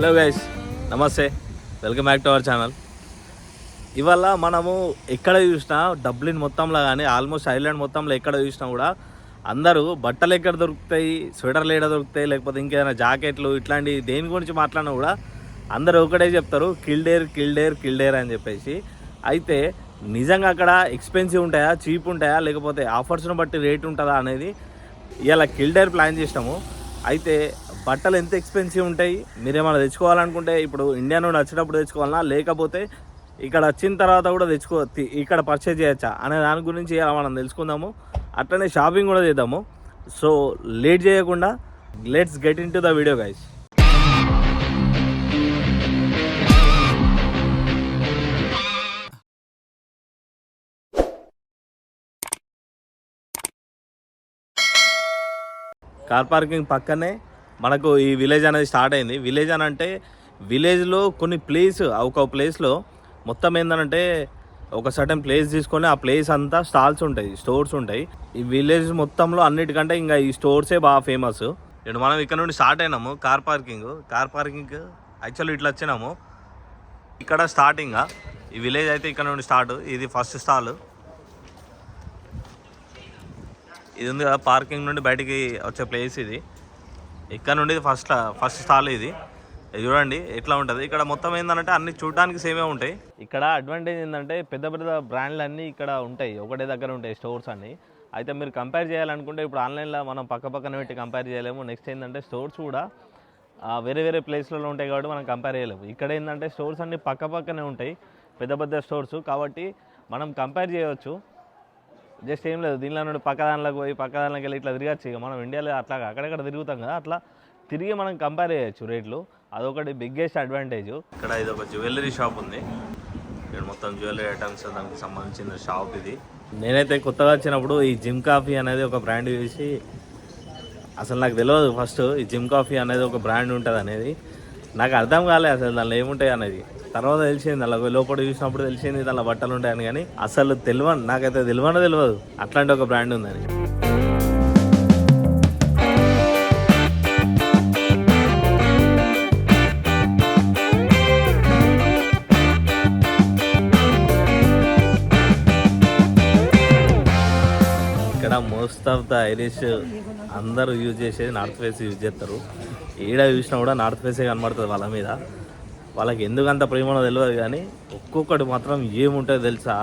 Hello guys నమస్తే. Welcome back to our channel. ఇవాళ మనము ఎక్కడ చూసినా డబ్లిన్ మొత్తంలో కానీ ఆల్మోస్ట్ ఐలాండ్ మొత్తంలో ఎక్కడ చూసినా కూడా అందరూ బట్టలు ఎక్కడ దొరుకుతాయి స్వెటర్లు ఎక్కడ దొరుకుతాయి లేకపోతే ఇంకేదైనా జాకెట్లు ఇట్లాంటి దేని గురించి మాట్లాడినా కూడా అందరూ ఒకటే చెప్తారు కిల్డేర్ కిల్డేర్ కిల్డేర్ అని చెప్పేసి. అయితే నిజంగా అక్కడ ఎక్స్పెన్సివ్ ఉంటాయా చీప్ ఉంటాయా లేకపోతే ఆఫర్స్ను బట్టి రేట్ ఉంటుందా అనేది ఇలా కిల్డేర్ ప్లాన్ చేసినాము. అయితే బట్టలు ఎంత ఎక్స్పెన్సివ్ ఉంటాయి? మీరేమైనా తెచ్చుకోవాలనుకుంటే ఇప్పుడు ఇండియా నుండి వచ్చేటప్పుడు తెచ్చుకోవాలన్నా లేకపోతే ఇక్కడ వచ్చిన తర్వాత కూడా తెచ్చుకో ఇక్కడ పర్చేజ్ చేయొచ్చా? అనే దాని గురించి మనం తెలుసుకుందాము. అట్లనే షాపింగ్ కూడా చేద్దాము. సో లేట్ చేయకుండా let's get into the video guys car parking పక్కనే మనకు ఈ విలేజ్ అనేది స్టార్ట్ అయింది. విలేజ్ అని అంటే విలేజ్లో కొన్ని ప్లేస్ ఒక ప్లేస్లో మొత్తం ఏంటంటే ఒక సర్టన్ ప్లేస్ తీసుకొని ఆ ప్లేస్ అంతా స్టాల్స్ ఉంటాయి స్టోర్స్ ఉంటాయి. ఈ విలేజ్ మొత్తంలో అన్నిటికంటే ఇంకా ఈ స్టోర్సే బాగా ఫేమస్. ఇప్పుడు మనం ఇక్కడ నుండి start అయినాము car parking. Car parking actually ఇట్లా వచ్చినాము. ఇక్కడ స్టార్టింగ్ ఈ విలేజ్ అయితే ఇక్కడ నుండి స్టార్ట్. ఇది ఫస్ట్ స్టాల్. ఇది ఉంది కదా పార్కింగ్ నుండి బయటికి వచ్చే ప్లేస్ ఇది. ఇక్కడ నుండి ఇది ఫస్ట్ ఫస్ట్ స్టాల్ ఇది. ఇది చూడండి ఎట్లా ఉంటుంది. ఇక్కడ మొత్తం ఏంటంటే అన్ని చూడడానికి సేమే ఉంటాయి. ఇక్కడ అడ్వాంటేజ్ ఏంటంటే పెద్ద పెద్ద బ్రాండ్లు అన్నీ ఇక్కడ ఉంటాయి. ఒకటే దగ్గర ఉంటాయి స్టోర్స్ అన్ని. అయితే మీరు కంపేర్ చేయాలనుకుంటే ఇప్పుడు ఆన్లైన్లో మనం పక్క పక్కన పెట్టి కంపేర్ చేయలేము. నెక్స్ట్ ఏంటంటే స్టోర్స్ కూడా వేరే వేరే ప్లేస్లలో ఉంటాయి కాబట్టి మనం కంపేర్ చేయలేము. ఇక్కడ ఏంటంటే స్టోర్స్ అన్ని పక్క పక్కనే ఉంటాయి. పెద్ద పెద్ద స్టోర్స్ కాబట్టి మనం కంపేర్ చేయవచ్చు. జస్ట్ ఏం లేదు దీనిలో నుండి పక్క దానిలోకి పోయి పక్క దానిలోకి వెళ్ళి ఇట్లా తిరగచ్చు. ఇక మనం ఇండియాలో అట్లా అక్కడక్కడ తిరుగుతాం కదా అట్లా తిరిగి మనం కంపేర్ చేయొచ్చు రేట్లు. అదొకటి బిగ్గెస్ట్ అడ్వాంటేజ్ ఇక్కడ ఇది ఒక జ్యువెలరీ షాప్ ఉంది. ఇక్కడ మొత్తం జ్యువెలరీ ఐటమ్స్ దానికి సంబంధించిన షాప్ ఇది. నేనైతే కొత్తగా వచ్చినప్పుడు ఈ జిమ్ కాఫీ అనేది ఒక బ్రాండ్ చూసి అసలు నాకు తెలియదు ఫస్ట్ ఈ జిమ్ కాఫీ అనేది ఒక బ్రాండ్ ఉంటుంది అనేది నాకు అర్థం కాలే అసలు దానిలో ఏముంటాయి అనేది. తర్వాత తెలిసింది అలా లోపల చూసినప్పుడు తెలిసింది దానిలో బట్టలు ఉంటాయని కానీ అసలు తెలియని నాకైతే తెలియనో తెలియదు. అట్లాంటి ఒక బ్రాండ్ ఉందని ఇక్కడ మోస్ట్ ఆఫ్ ద ఐరిష్ అందరూ యూజ్ చేసేది నార్త్ ఫేస్ యూజ్ చేస్తారు. ఈడ చూసినా కూడా నార్త్ ఫేసే కనబడుతుంది వాళ్ళ మీద. వాళ్ళకి ఎందుకు అంత ప్రేమనో తెలియదు కానీ ఒక్కొక్కటి మాత్రం ఏముంటుందో తెలుసా?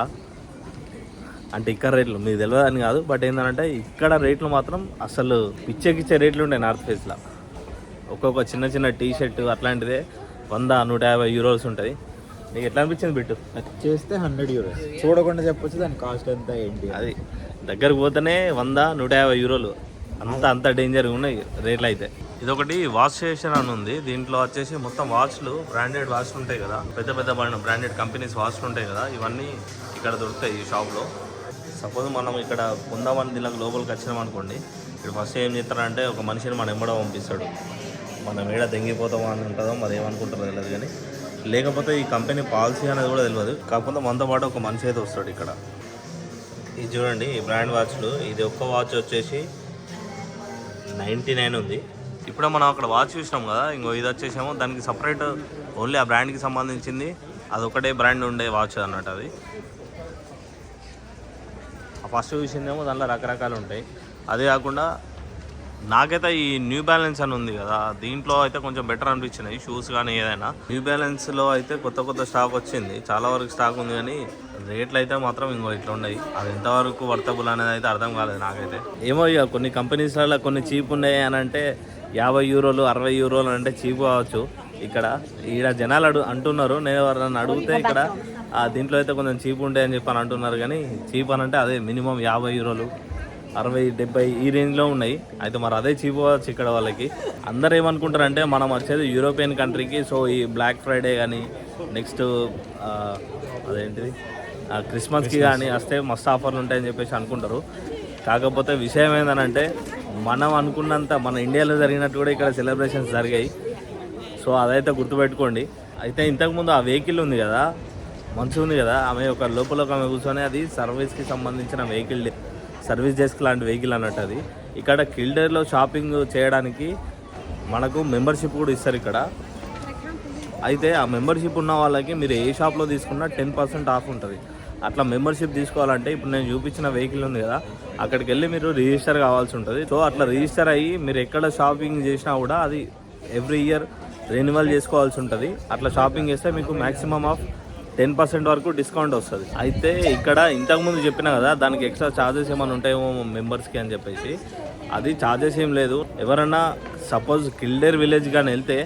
అంటే ఇక్కడ రేట్లు మీకు తెలియదు అని కాదు బట్ ఏంటంటే ఇక్కడ రేట్లు మాత్రం అసలు పిచ్చెకిచ్చే రేట్లు ఉంటాయి నార్త్ ఫేస్లో. ఒక్కొక్క చిన్న చిన్న టీ షర్ట్ అట్లాంటిదే వంద నూట యాభై యూరోస్ ఉంటుంది నీకు ఎట్లా అనిపించింది బిట్టు? చేస్తే హండ్రెడ్ యూరోస్. చూడకుండా చెప్పొచ్చు దాని కాస్ట్ ఎంత ఏంటి అది దగ్గరకు పోతేనే వంద నూట యాభై యూరోలు. అంత అంత డేంజర్గా ఉన్నాయి రేట్లు అయితే. ఇదొకటి వాచ్ స్టేషన్ అని ఉంది. దీంట్లో వచ్చేసి మొత్తం వాచ్లు బ్రాండెడ్ వాచ్లు ఉంటాయి కదా. పెద్ద పెద్ద బ్రాండెడ్ కంపెనీస్ వాచ్లు ఉంటాయి కదా. ఇవన్నీ ఇక్కడ దొరుకుతాయి ఈ షాప్లో సపోజ్ మనం ఇక్కడ కొందామని దీనికి లోపలికి వచ్చినాం అనుకోండి. ఇక్కడ ఫస్ట్ ఏం చేస్తారంటే ఒక మనిషిని మన ఎంబడ పంపిస్తాడు. మనం ఏడ తెంగిపోతామో అని ఉంటుందో మరి ఏమనుకుంటారో తెలియదు కానీ లేకపోతే ఈ కంపెనీ పాలసీ అనేది కూడా తెలియదు. కాకపోతే మనతో పాటు ఒక మనిషి అయితే వస్తాడు ఇక్కడ. ఇది చూడండి ఈ బ్రాండ్ వాచ్లు ఇది ఒక్క వాచ్ వచ్చేసి నైంటీ నైన్ ఉంది. ఇప్పుడు మనం అక్కడ వాచ్ చూసినాం కదా ఇంకో ఇది వచ్చేసేమో దానికి సపరేట్ ఓన్లీ ఆ బ్రాండ్కి సంబంధించింది. అదొకటే బ్రాండ్ ఉండే వాచ్ అన్నట్టు అది. ఆ ఫస్ట్ చూసిందేమో దాంట్లో రకరకాలు ఉంటాయి. అదే కాకుండా నాకైతే ఈ న్యూ బ్యాలెన్స్ అని ఉంది కదా దీంట్లో అయితే కొంచెం బెటర్ అనిపించినాయి షూస్ కానీ ఏదైనా. న్యూ బ్యాలెన్స్లో అయితే కొత్త కొత్త స్టాక్ వచ్చింది. చాలా వరకు స్టాక్ ఉంది కానీ రేట్లు అయితే మాత్రం ఇంకో ఇట్లా ఉన్నాయి. అది ఎంతవరకు వర్తబుల్ అనేది అయితే అర్థం కాలేదు నాకైతే. ఏమో ఇక కొన్ని కంపెనీస్లలో కొన్ని చీప్ ఉన్నాయి అని అంటే యాభై యూరోలు అరవై యూరోలు అంటే చీప్ కావచ్చు. ఇక్కడ ఈడ జనాలు అడు అంటున్నారు. నేను ఎవరైనా అడిగితే ఇక్కడ ఆ, దీంట్లో అయితే కొంచెం చీప్ ఉంటాయని చెప్పి అని అంటున్నారు కానీ చీప్ అని అంటే అదే మినిమం యాభై యూరోలు అరవై డెబ్బై ఈ రేంజ్లో ఉన్నాయి. అయితే మరి అదే చీప్ అవ్వచ్చు ఇక్కడ వాళ్ళకి. అందరు ఏమనుకుంటారంటే మనం వచ్చేది యూరోపియన్ కంట్రీకి సో ఈ బ్లాక్ ఫ్రైడే కానీ నెక్స్ట్ అదేంటిది? క్రిస్మస్కి కానీ వస్తే మస్తు ఆఫర్లు ఉంటాయని చెప్పేసి అనుకుంటారు. కాకపోతే విషయం ఏంటంటే మనం అనుకున్నంత మన ఇండియాలో జరిగినట్టు కూడా ఇక్కడ సెలబ్రేషన్స్ జరిగాయి. సో అదైతే గుర్తుపెట్టుకోండి. అయితే ఇంతకుముందు ఆ వెహికల్ ఉంది కదా మంచిగా ఉంది కదా ఆమె ఒక లోపల ఒక ఆమె కూర్చొని అది సర్వీస్కి సంబంధించిన వెహికల్ సర్వీస్ డెస్క్ లాంటి వెహికల్ అన్నట్టు అది. ఇక్కడ కిల్డర్లో షాపింగ్ చేయడానికి మనకు మెంబర్షిప్ కూడా ఇస్తారు ఇక్కడ. అయితే ఆ మెంబర్షిప్ ఉన్న వాళ్ళకి మీరు ఏ షాప్లో తీసుకున్నా టెన్ పర్సెంట్ ఆఫ్ ఉంటుంది. అట్లా మెంబర్షిప్ తీసుకోవాలంటే ఇప్పుడు నేను చూపించిన వెహికల్ ఉంది కదా అక్కడికి వెళ్ళి మీరు రిజిస్టర్ కావాల్సి ఉంటుంది. సో అట్లా రిజిస్టర్ అయ్యి మీరు ఎక్కడ షాపింగ్ చేసినా కూడా అది ఎవ్రీ ఇయర్ రెన్యువల్ చేసుకోవాల్సి ఉంటుంది. అట్లా షాపింగ్ చేస్తే మీకు మ్యాక్సిమం ఆఫ్ టెన్ పర్సెంట్ వరకు డిస్కౌంట్ వస్తుంది. అయితే ఇక్కడ ఇంతకుముందు చెప్పిన కదా దానికి ఎక్స్ట్రా ఛార్జెస్ ఏమైనా ఉంటాయేమో మెంబర్స్కి అని చెప్పేసి. అది ఛార్జెస్ ఏం లేదు. ఎవరన్నా సపోజ్ కిల్డేర్ విలేజ్ కానీ వెళ్తే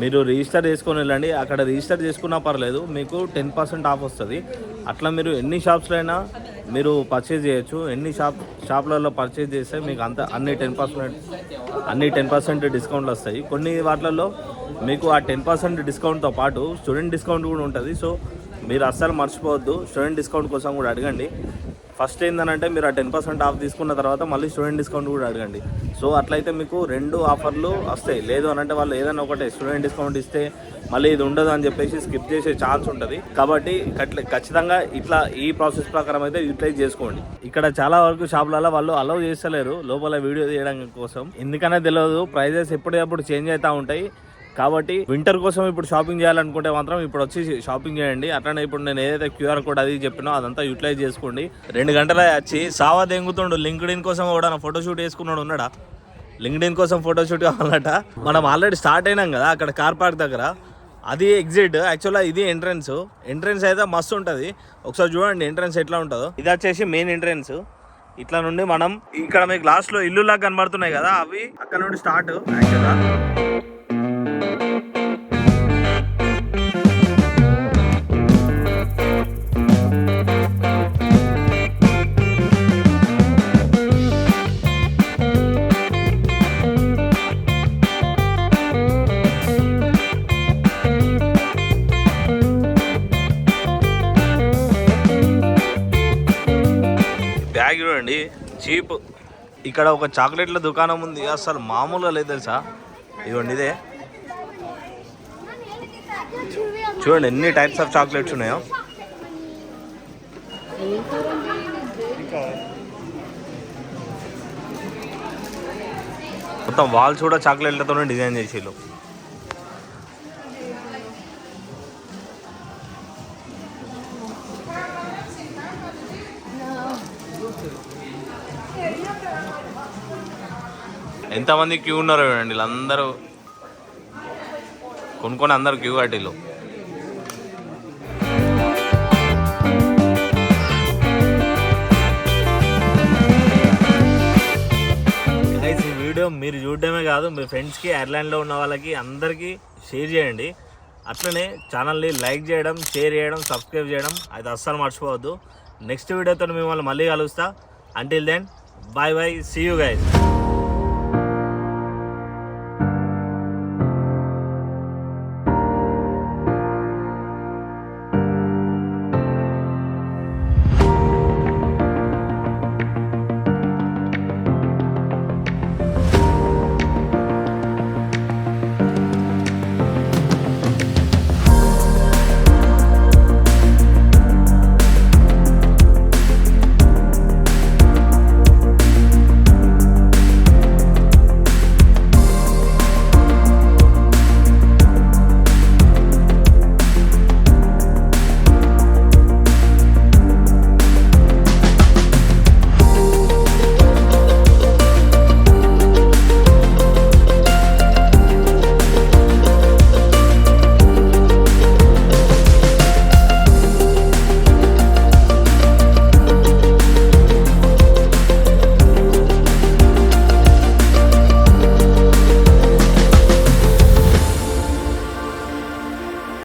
మీరు రిజిస్టర్ చేసుకొని వెళ్ళండి. అక్కడ రిజిస్టర్ చేసుకున్నా పర్లేదు మీకు టెన్ పర్సెంట్ ఆఫ్ వస్తుంది. అట్లా మీరు ఎన్ని షాప్స్లో అయినా మీరు పర్చేజ్ చేయొచ్చు. ఎన్ని షాప్ షాప్లలో పర్చేజ్ చేస్తే మీకు అంత అన్ని టెన్ పర్సెంట్ అన్ని టెన్ పర్సెంట్ డిస్కౌంట్లు వస్తాయి. కొన్ని వాటిలలో మీకు ఆ టెన్ పర్సెంట్ డిస్కౌంట్తో పాటు స్టూడెంట్ డిస్కౌంట్ కూడా ఉంటుంది. సో మీరు అస్సలు మర్చిపోవద్దు. స్టూడెంట్ డిస్కౌంట్ కోసం కూడా అడగండి. ఫస్ట్ ఏంటంటే మీరు ఆ టెన్ పర్సెంట్ ఆఫ్ తీసుకున్న తర్వాత మళ్ళీ స్టూడెంట్ డిస్కౌంట్ కూడా అడగండి. సో అట్లయితే మీకు రెండు ఆఫర్లు వస్తాయి. లేదు అని అంటే వాళ్ళు ఏదైనా ఒకటే స్టూడెంట్ డిస్కౌంట్ ఇస్తే మళ్ళీ ఇది ఉండదు అని చెప్పేసి స్కిప్ చేసే ఛాన్స్ ఉంటుంది. కాబట్టి ఖచ్చితంగా ఇట్లా ఈ ప్రాసెస్ ప్రకారం అయితే యూటిలైజ్ చేసుకోండి. ఇక్కడ చాలా వరకు షాపులలో వాళ్ళు అలౌ చేస్తలేరు లోపల వీడియో తీయడం కోసం. ఎందుకనే తెలియదు ప్రైజెస్ ఎప్పుడప్పుడు చేంజ్ అవుతూ ఉంటాయి. కాబట్టి వింటర్ కోసం ఇప్పుడు షాపింగ్ చేయాలనుకుంటే మాత్రం ఇప్పుడు వచ్చి షాపింగ్ చేయండి. అట్లనే ఇప్పుడు నేను ఏదైతే క్యూఆర్ కోడ్ అది చెప్పినో అదంతా యూటిలైజ్ చేసుకోండి. రెండు గంటల వచ్చి సావా దెంగుతుండు లింక్డ్ ఇన్ కోసం కూడా ఫోటోషూట్ వేసుకున్నాడు ఉన్నాడా? లింక్డ్ ఇన్ కోసం ఫోటోషూట్ కావాలట. మనం ఆల్రెడీ స్టార్ట్ అయినాం కదా అక్కడ కార్ పార్క్ దగ్గర. అది ఎగ్జిట్ యాక్చువల్గా ఇది ఎంట్రన్స్. ఎంట్రన్స్ అయితే మస్తు ఉంటుంది. ఒకసారి చూడండి ఎంట్రన్స్ ఎట్లా ఉంటుందో. ఇది వచ్చేసి మెయిన్ ఎంట్రన్స్. ఇట్లా నుండి మనం ఇక్కడ మీకు లాస్ట్లో ఇల్లు లాగా కనబడుతున్నాయి కదా అవి అక్కడ నుండి స్టార్ట్ యాక్చువల్గా చీప్. ఇక్కడ ఒక చాక్లెట్ల దుకాణం ఉంది. అసలు మామూలుగా లేదు తెలుసా? ఇదిగోండి ఇదే. చూడండి ఎన్ని టైప్స్ ఆఫ్ చాక్లెట్స్ ఉన్నాయో. మొత్తం వాల్స్ కూడా చాక్లెట్లతోనే డిజైన్ చేసేళ్ళు ఎంతమంది క్యూ ఉన్నారో చూడండి వీళ్ళందరూ కొనుక్కొని అందరు క్యూ కట్టిల్లు. ఈ వీడియో మీరు చూడడమే కాదు మీ ఫ్రెండ్స్కి ఐర్లాండ్లో ఉన్న వాళ్ళకి అందరికీ షేర్ చేయండి. అట్లనే ఛానల్ని లైక్ చేయడం షేర్ చేయడం సబ్స్క్రైబ్ చేయడం అది అస్సలు మర్చిపోవద్దు. నెక్స్ట్ వీడియోతో మిమ్మల్ని మళ్ళీ కలుస్తా. Until then bye bye see you guys